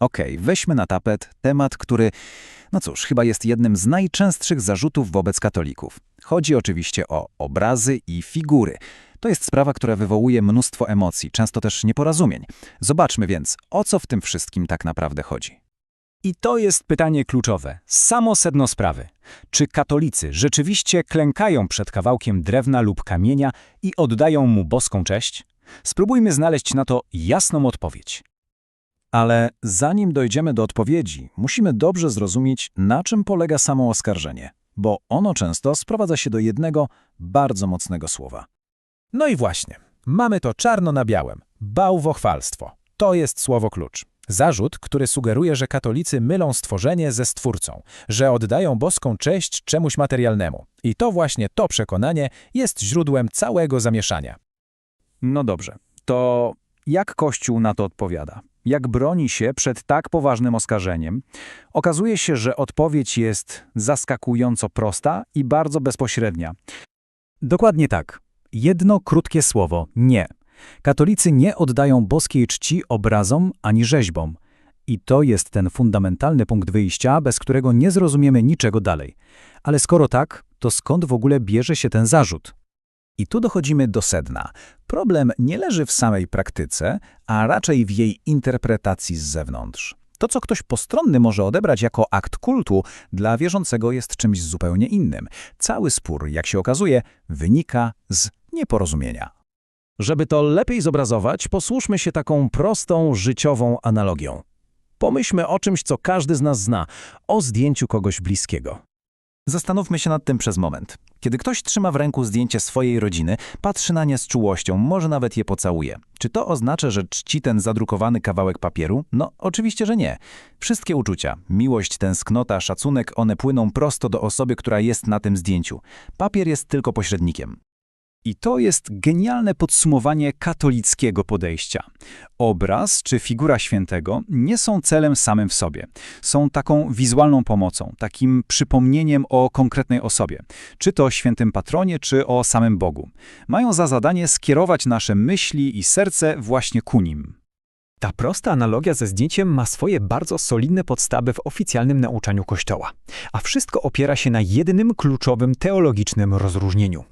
Okej, weźmy na tapet temat, który, no cóż, chyba jest jednym z najczęstszych zarzutów wobec katolików. Chodzi oczywiście o obrazy i figury. To jest sprawa, która wywołuje mnóstwo emocji, często też nieporozumień. Zobaczmy więc, o co w tym wszystkim tak naprawdę chodzi. I to jest pytanie kluczowe, samo sedno sprawy. Czy katolicy rzeczywiście klękają przed kawałkiem drewna lub kamienia i oddają mu boską cześć? Spróbujmy znaleźć na to jasną odpowiedź. Ale zanim dojdziemy do odpowiedzi, musimy dobrze zrozumieć, na czym polega samo oskarżenie, bo ono często sprowadza się do jednego bardzo mocnego słowa. No i właśnie, mamy to czarno na białym. Bałwochwalstwo. To jest słowo klucz. Zarzut, który sugeruje, że katolicy mylą stworzenie ze stwórcą, że oddają boską cześć czemuś materialnemu. I to właśnie to przekonanie jest źródłem całego zamieszania. No dobrze, to jak Kościół na to odpowiada? Jak broni się przed tak poważnym oskarżeniem? Okazuje się, że odpowiedź jest zaskakująco prosta i bardzo bezpośrednia. Dokładnie tak. Jedno krótkie słowo nie. Katolicy nie oddają boskiej czci obrazom ani rzeźbom. I to jest ten fundamentalny punkt wyjścia, bez którego nie zrozumiemy niczego dalej. Ale skoro tak, to skąd w ogóle bierze się ten zarzut? I tu dochodzimy do sedna. Problem nie leży w samej praktyce, a raczej w jej interpretacji z zewnątrz. To, co ktoś postronny może odebrać jako akt kultu, dla wierzącego jest czymś zupełnie innym. Cały spór, jak się okazuje, wynika z nieporozumienia. Żeby to lepiej zobrazować, posłuszmy się taką prostą, życiową analogią. Pomyślmy o czymś, co każdy z nas zna, o zdjęciu kogoś bliskiego. Zastanówmy się nad tym przez moment. Kiedy ktoś trzyma w ręku zdjęcie swojej rodziny, patrzy na nie z czułością, może nawet je pocałuje. Czy to oznacza, że czci ten zadrukowany kawałek papieru? No, oczywiście, że nie. Wszystkie uczucia, miłość, tęsknota, szacunek, one płyną prosto do osoby, która jest na tym zdjęciu. Papier jest tylko pośrednikiem. I to jest genialne podsumowanie katolickiego podejścia. Obraz czy figura świętego nie są celem samym w sobie. Są taką wizualną pomocą, takim przypomnieniem o konkretnej osobie, czy to świętym patronie, czy o samym Bogu. Mają za zadanie skierować nasze myśli i serce właśnie ku nim. Ta prosta analogia ze zdjęciem ma swoje bardzo solidne podstawy w oficjalnym nauczaniu Kościoła, a wszystko opiera się na jednym kluczowym teologicznym rozróżnieniu.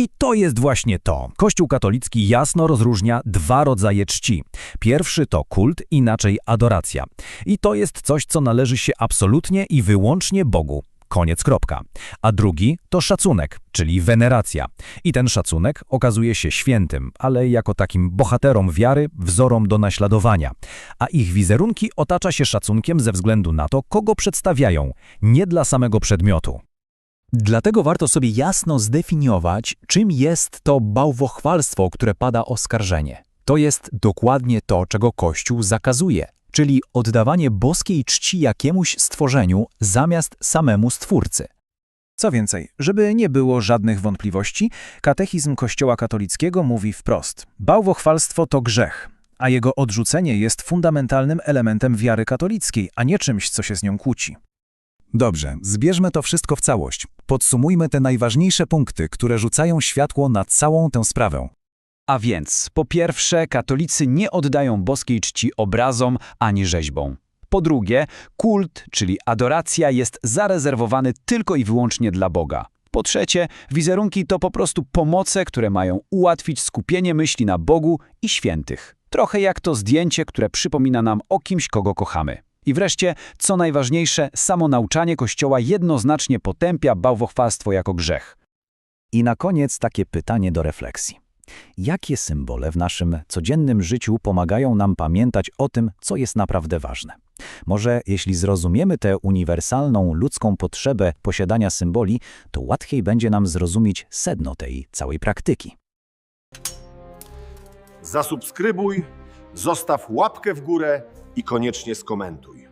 I to jest właśnie to. Kościół katolicki jasno rozróżnia dwa rodzaje czci. Pierwszy to kult, inaczej adoracja. I to jest coś, co należy się absolutnie i wyłącznie Bogu. Koniec kropka. A drugi to szacunek, czyli weneracja. I ten szacunek okazuje się świętym, ale jako takim bohaterom wiary, wzorom do naśladowania. A ich wizerunki otacza się szacunkiem ze względu na to, kogo przedstawiają, nie dla samego przedmiotu. Dlatego warto sobie jasno zdefiniować, czym jest to bałwochwalstwo, o które pada oskarżenie. To jest dokładnie to, czego Kościół zakazuje, czyli oddawanie boskiej czci jakiemuś stworzeniu zamiast samemu Stwórcy. Co więcej, żeby nie było żadnych wątpliwości, katechizm Kościoła katolickiego mówi wprost: bałwochwalstwo to grzech, a jego odrzucenie jest fundamentalnym elementem wiary katolickiej, a nie czymś, co się z nią kłóci. Dobrze, zbierzmy to wszystko w całość. Podsumujmy te najważniejsze punkty, które rzucają światło na całą tę sprawę. A więc, po pierwsze, katolicy nie oddają boskiej czci obrazom ani rzeźbom. Po drugie, kult, czyli adoracja, jest zarezerwowany tylko i wyłącznie dla Boga. Po trzecie, wizerunki to po prostu pomoce, które mają ułatwić skupienie myśli na Bogu i świętych. Trochę jak to zdjęcie, które przypomina nam o kimś, kogo kochamy. I wreszcie, co najważniejsze, samo nauczanie Kościoła jednoznacznie potępia bałwochwalstwo jako grzech. I na koniec takie pytanie do refleksji. Jakie symbole w naszym codziennym życiu pomagają nam pamiętać o tym, co jest naprawdę ważne? Może jeśli zrozumiemy tę uniwersalną ludzką potrzebę posiadania symboli, to łatwiej będzie nam zrozumieć sedno tej całej praktyki. Zasubskrybuj, zostaw łapkę w górę i koniecznie skomentuj.